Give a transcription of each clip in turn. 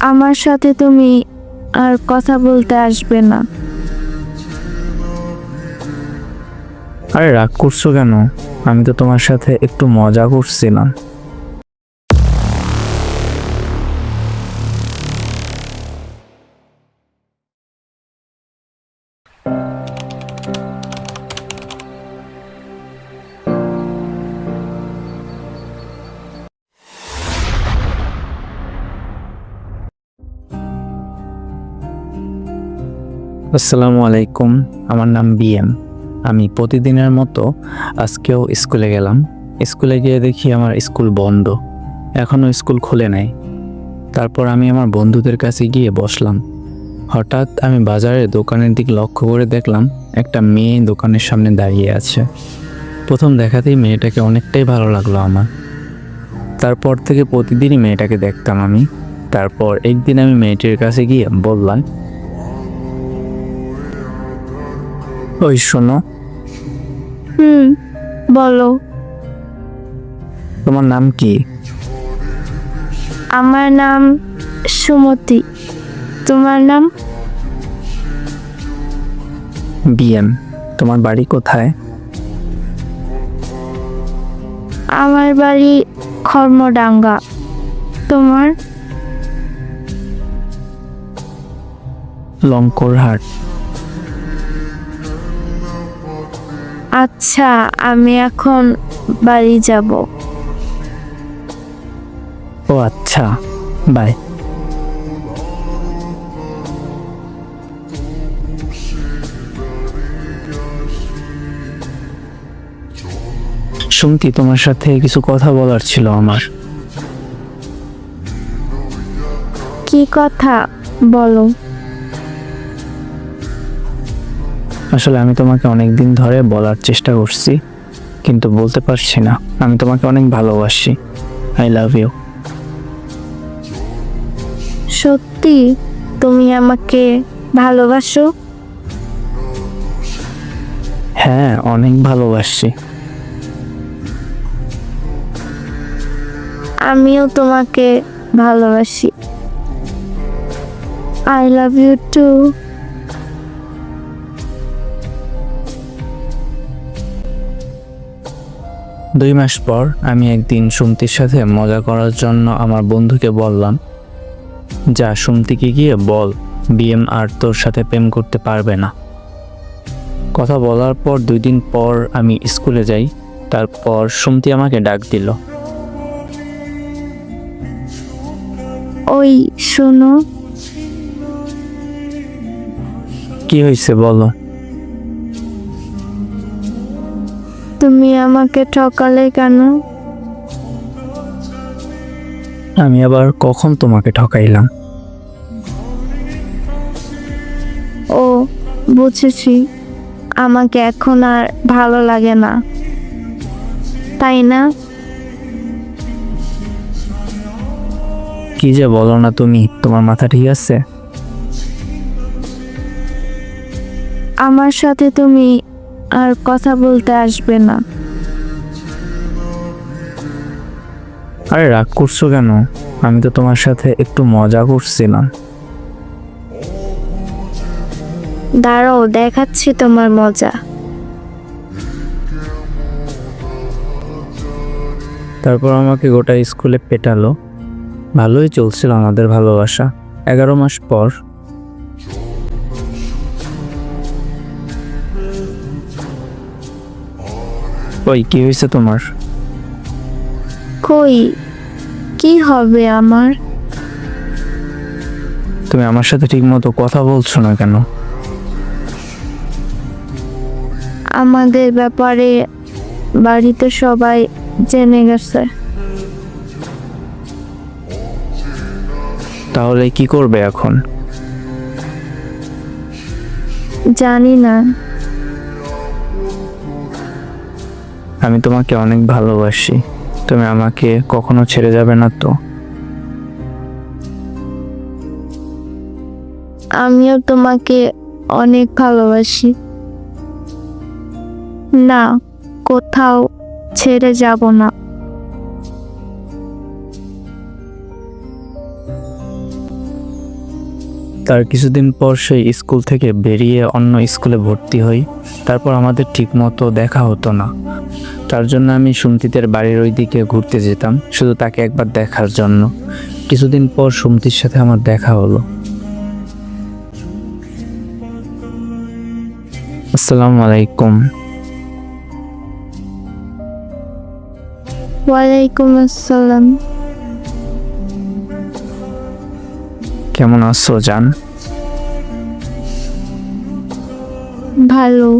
আমার সাথে তুমি আর কথা বলতে আসবে না। আরে রাগ করছ কেন? আমি তো তোমার সাথে একটু মজা করছিলাম। আসসালামু আলাইকুম, আমার নাম বিএম। আমি প্রতিদিনের মতো আজকেও স্কুলে গেলাম। স্কুলে গিয়ে দেখি আমার স্কুল বন্ধ। এখনও স্কুল খুলে নাই। তারপর আমি আমার বন্ধুদের কাছে গিয়ে বসলাম। হঠাৎ আমি বাজারের দোকানের দিক লক্ষ্য করে দেখলাম একটা মেয়ে দোকানের সামনে দাঁড়িয়ে আছে। প্রথম দেখাতেই মেয়েটাকে অনেকটাই ভালো লাগল আমার। তারপর থেকে প্রতিদিনই মেয়েটাকে দেখতাম আমি। তারপর একদিন আমি মেয়েটির কাছে গিয়ে বললাম ওই শোনো। হুম বলো। তোমার নাম কি? আমার নাম সুমতি। তোমার নাম? বিএম তোমার বাড়ি কোথায়? আমার বাড়ি খর্মডাঙ্গা তোমার? লঙ্করহাট। আচ্ছা আমি এখন বাড়ি যাব। ও আচ্ছা বাই। শুনতি তোমার সাথে কিছু কথা বলার ছিল আমার। কি কথা? বলো। আসলে আমি তোমাকে অনেক দিন ধরে বলার চেষ্টা করছি কিন্তু বলতে পারছি না। আমি তোমাকে অনেক ভালোবাসি। আই লাভ ইউ সত্যি? তুমি আমাকে ভালোবাসো? হ্যাঁ অনেক ভালোবাসি। আমিও তোমাকে ভালোবাসি। আই লাভ ইউ টু দুই মাস পর আমি একদিন সুমতির সাথে মজা করার জন্য আমার বন্ধুকে বললাম যা সুমতিকে গিয়ে বল বিএম আর তোর সাথে প্রেম করতে পারবে না। কথা বলার পর দুই দিন পর আমি স্কুলে যাই তারপর সুমতি আমাকে ডাক দিল। ওই শোনো। কি হয়েছে বলো? তুমি আমাকে ঠকালে কেন? আমি আবার কখন তোমাকে ঠকাইলাম? ও বুঝেছি। আমাকে এখন আর ভালো লাগে না। তাই না? কি যে বলো না তুমি তোমার মাথা ঠিক আছে? আমার সাথে তুমি আর কথা বলতে আসবে না। আরে রাগ করছ কেন? আমি তো তোমার সাথে একটু মজা করছিলাম। দাঁড়াও দেখাচ্ছি তোমার মজা। তারপর আমাকে গোটা স্কুলে পেটালো। ভালোই চলছিল আমাদের ভালোবাসা। এগারো মাস পর ওই কি হয়েছে তোমার? কই? কি হবে আমার? তুমি আমার সাথে ঠিক মতো কথা বলছো না কেন? আমাদের ব্যাপারে বাড়িতে সবাই জেনে গেছে। তাহলে কি করবে এখন? জানি না। আমি তোমাকে অনেক ভালোবাসি। তুমি আমাকে কখনো ছেড়ে যাবে না তো। আমিও তোমাকে অনেক ভালোবাসি। না, কোথাও ছেড়ে যাব না। তার কিছুদিন পর সেই স্কুল থেকে বেরিয়ে অন্য স্কুলে ভর্তি হই। তারপর আমাদের ঠিকমতো দেখা হতো না। তার জন্য আমি সুমতিদের বাড়ির ওই দিকে ঘুরতে যেতাম, শুধু তাকে একবার দেখার জন্য। কিছুদিন পর সুমতির সাথে আমার দেখা হলো। আসসালামু আলাইকুম। ওয়ালাইকুম আসসালাম। কেমন আছো জান? ভালো।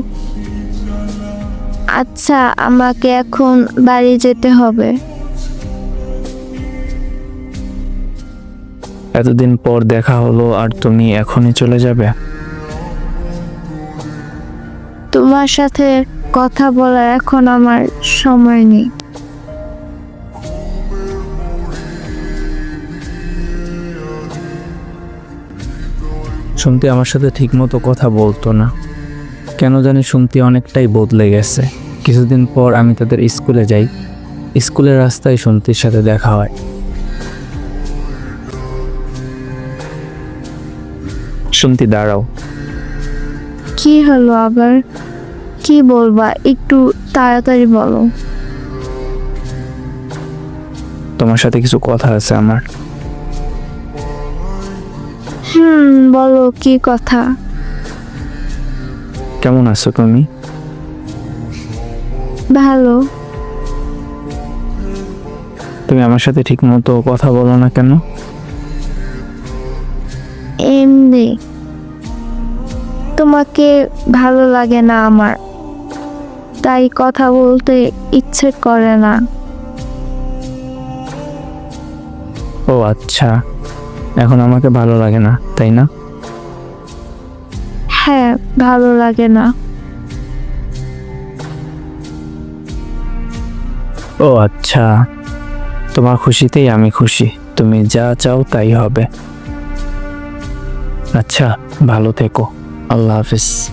আচ্ছা আমাকে এখন বাড়ি যেতে হবে। এতদিন পর দেখা হলো আর তুমি এখনই চলে যাবে? তোমার সাথে কথা বলার এখন আমার সময় নেই। সুমতি আমার সাথে ঠিকমতো কথা বলতো না। কেন জানি সুমতি অনেকটাই বদলে গেছে। কিছুদিন পর আমি তাদের স্কুলে যাই। স্কুলের রাস্তায় সুমতির সাথে দেখা হয়। সুমতি দাঁড়াও। কি হলো আবার? কি বলবা? একটু তাড়াতাড়ি বলো। তোমার সাথে কিছু কথা আছে আমার। হুম বলো কি কথা? কেমন আছো তুমি? ভালো। তুমি আমার সাথে ঠিকমতো কথা বলো না কেন? এমনি। তোমাকে ভালো লাগে না আমার। তাই কথা বলতে ইচ্ছে করে না। ও আচ্ছা। এখন আমাকে ভালো লাগে না তাই না? হ্যাঁ ভালো লাগে না। ও আচ্ছা তোমার খুশিতেই আমি খুশি। তুমি যা চাও তাই হবে। আচ্ছা ভালো থেকো। আল্লাহ হাফিজ।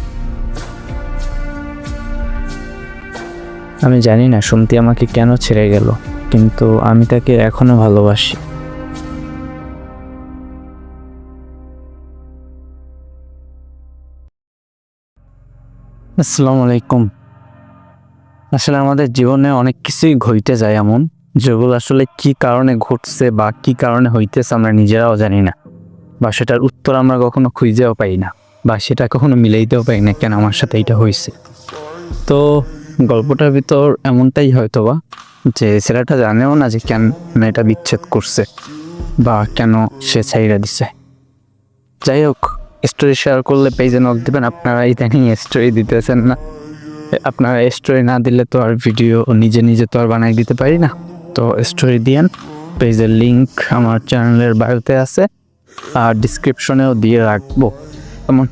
আমি জানি না সুমতি আমাকে কেন ছেড়ে গেল কিন্তু আমি তাকে এখনও ভালোবাসি। আসসালামু আলাইকুম। আসলে আমাদের জীবনে অনেক কিছুই ঘটতে যায় এমন, যেগুলো আসলে কি কারণে ঘটছে বা কি কারণে হইতেছে আমরা নিজেরাও জানি না। বা সেটার উত্তর আমরা কখনো খুঁজেও পাই না, বা সেটা কখনো মিলাইতেও পাই না কেন আমার সাথে এটা হয়েছে তো গল্পটার ভিতর এমনটাই হয়তো বা যে ছেলেটা জানেও না যে কেন এটা বিচ্ছেদ করছে, বা কেন সে ছাইরা দিছে। যাই হোক স্টোরি শেয়ার করলে পেজে নক দেবেন, আপনারা ইদানিং স্টোরি দিতেছেন না। আপনারা স্টোরি না দিলে তো আর ভিডিও নিজে নিজে তো আর বানাই দিতে পারি না। তো স্টোরি দিয়েন পেজের লিঙ্ক আমার চ্যানেলের বায়োতে আছে, আর ডিসক্রিপশনেও দিয়ে রাখব। কেমন?